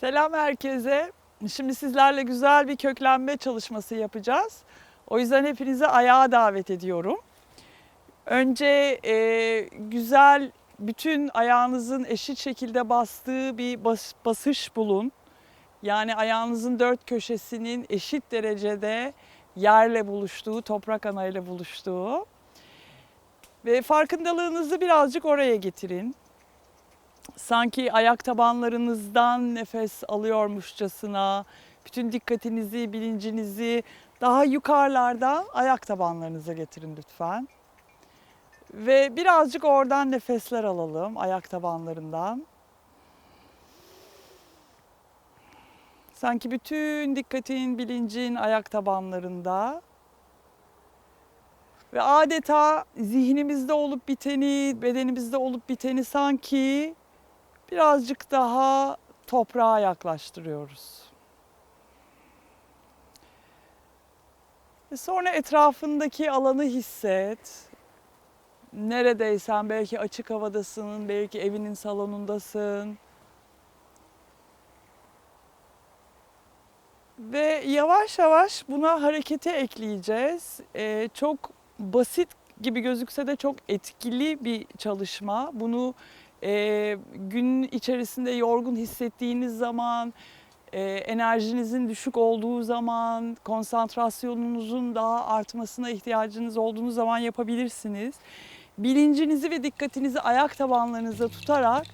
Selam herkese. Şimdi sizlerle güzel bir köklenme çalışması yapacağız. O yüzden hepinizi ayağa davet ediyorum. Önce e, güzel bütün ayağınızın eşit şekilde bastığı bir bas- basış bulun. Yani ayağınızın dört köşesinin eşit derecede yerle buluştuğu, toprak anayla buluştuğu. Ve farkındalığınızı birazcık oraya getirin sanki ayak tabanlarınızdan nefes alıyormuşçasına bütün dikkatinizi, bilincinizi daha yukarılardan ayak tabanlarınıza getirin lütfen. Ve birazcık oradan nefesler alalım ayak tabanlarından. Sanki bütün dikkatin, bilincin ayak tabanlarında. Ve adeta zihnimizde olup biteni, bedenimizde olup biteni sanki birazcık daha toprağa yaklaştırıyoruz. Ve sonra etrafındaki alanı hisset. Neredeysen belki açık havadasın, belki evinin salonundasın. Ve yavaş yavaş buna harekete ekleyeceğiz. Ee, çok basit gibi gözükse de çok etkili bir çalışma. Bunu e, gün içerisinde yorgun hissettiğiniz zaman, e, enerjinizin düşük olduğu zaman, konsantrasyonunuzun daha artmasına ihtiyacınız olduğunuz zaman yapabilirsiniz. Bilincinizi ve dikkatinizi ayak tabanlarınıza tutarak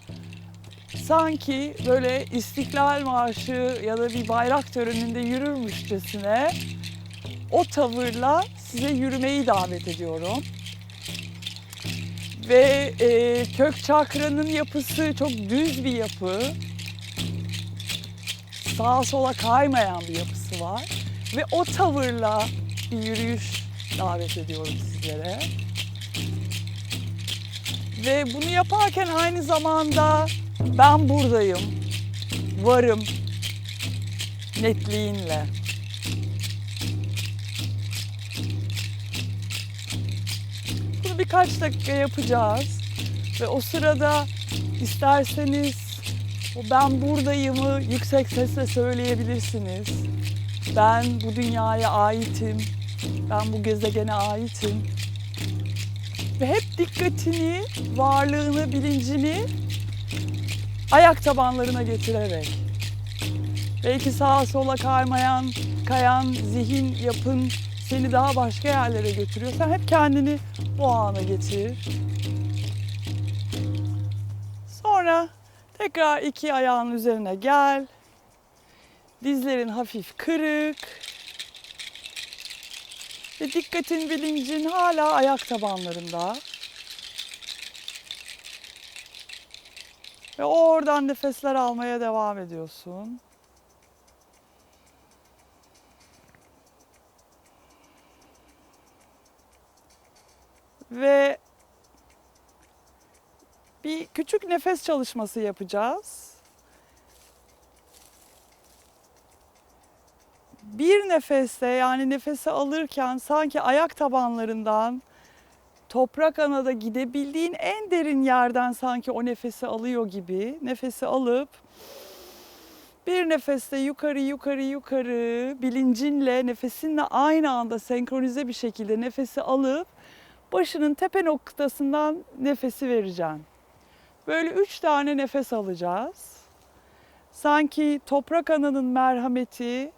sanki böyle İstiklal Marşı ya da bir bayrak töreninde yürürmüşçesine o tavırla size yürümeyi davet ediyorum. Ve e, kök çakranın yapısı çok düz bir yapı. Sağa sola kaymayan bir yapısı var. Ve o tavırla bir yürüyüş davet ediyorum sizlere. Ve bunu yaparken aynı zamanda ben buradayım, varım netliğinle. Bunu birkaç dakika yapacağız. Ve o sırada isterseniz o ben buradayımı yüksek sesle söyleyebilirsiniz. Ben bu dünyaya aitim. Ben bu gezegene aitim. Ve hep dikkatini, varlığını, bilincini ayak tabanlarına getirerek. Belki sağa sola kaymayan, kayan zihin yapın seni daha başka yerlere götürüyor. Sen hep kendini o ana getir. Sonra tekrar iki ayağın üzerine gel. Dizlerin hafif kırık. Ve dikkatin, bilincin hala ayak tabanlarında. Ve oradan nefesler almaya devam ediyorsun. Ve bir küçük nefes çalışması yapacağız. Bir nefeste yani nefesi alırken sanki ayak tabanlarından toprak anada gidebildiğin en derin yerden sanki o nefesi alıyor gibi nefesi alıp bir nefeste yukarı yukarı yukarı bilincinle nefesinle aynı anda senkronize bir şekilde nefesi alıp başının tepe noktasından nefesi vereceğim. Böyle üç tane nefes alacağız. Sanki toprak ananın merhameti,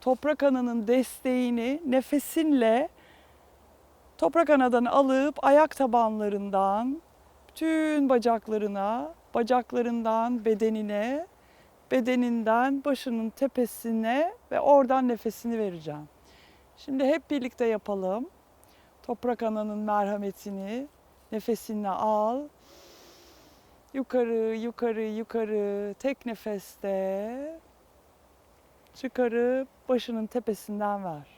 toprak ananın desteğini nefesinle toprak anadan alıp ayak tabanlarından bütün bacaklarına, bacaklarından bedenine, bedeninden başının tepesine ve oradan nefesini vereceğim. Şimdi hep birlikte yapalım. Toprak ananın merhametini nefesinle al. Yukarı, yukarı, yukarı. Tek nefeste çıkarıp başının tepesinden ver.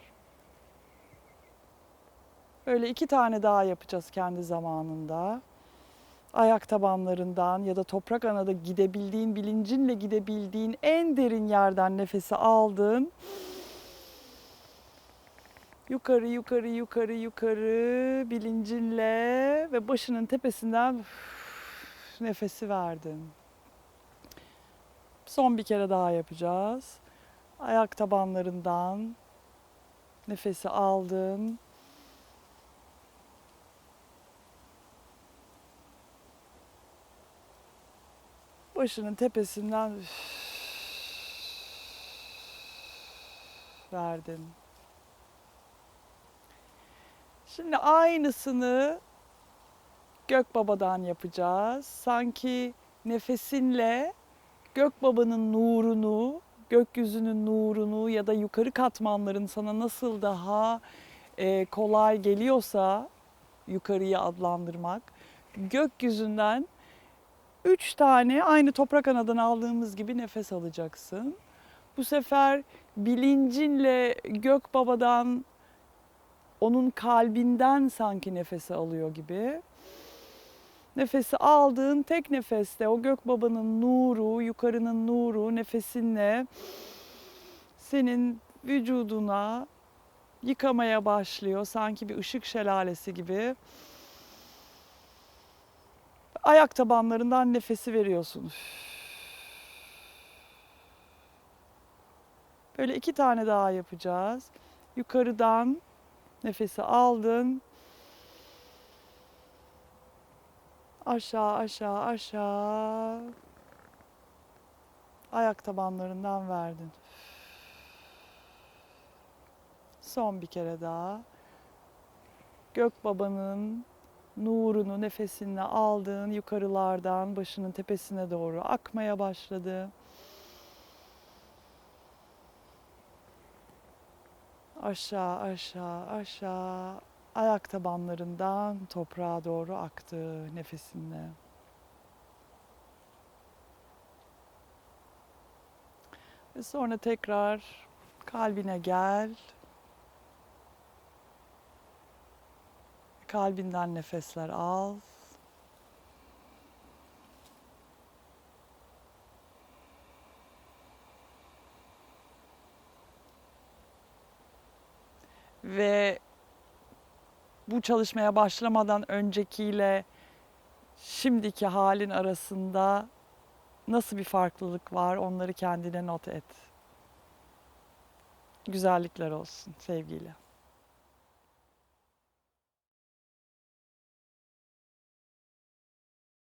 Böyle iki tane daha yapacağız kendi zamanında. Ayak tabanlarından ya da toprak anada gidebildiğin, bilincinle gidebildiğin en derin yerden nefesi aldın. Yukarı, yukarı, yukarı, yukarı bilincinle ve başının tepesinden nefesi verdin. Son bir kere daha yapacağız. Ayak tabanlarından nefesi aldın. Başının tepesinden verdin. Şimdi aynısını Gökbaba'dan yapacağız. Sanki nefesinle Gökbaba'nın nurunu, gökyüzünün nurunu ya da yukarı katmanların sana nasıl daha e, kolay geliyorsa yukarıyı adlandırmak, gökyüzünden üç tane aynı toprak anadan aldığımız gibi nefes alacaksın. Bu sefer bilincinle Gökbaba'dan onun kalbinden sanki nefesi alıyor gibi. Nefesi aldığın tek nefeste o Gökbaba'nın nuru, yukarının nuru nefesinle senin vücuduna yıkamaya başlıyor. Sanki bir ışık şelalesi gibi. Ayak tabanlarından nefesi veriyorsun. Böyle iki tane daha yapacağız. Yukarıdan nefesi aldın. Aşağı aşağı aşağı. Ayak tabanlarından verdin. Son bir kere daha. Gök babanın nurunu nefesinle aldın yukarılardan başının tepesine doğru akmaya başladı. Aşağı aşağı aşağı ayak tabanlarından toprağa doğru aktı nefesinle. Ve sonra tekrar kalbine gel. Kalbinden nefesler al. Ve bu çalışmaya başlamadan öncekiyle şimdiki halin arasında nasıl bir farklılık var onları kendine not et. Güzellikler olsun sevgiyle.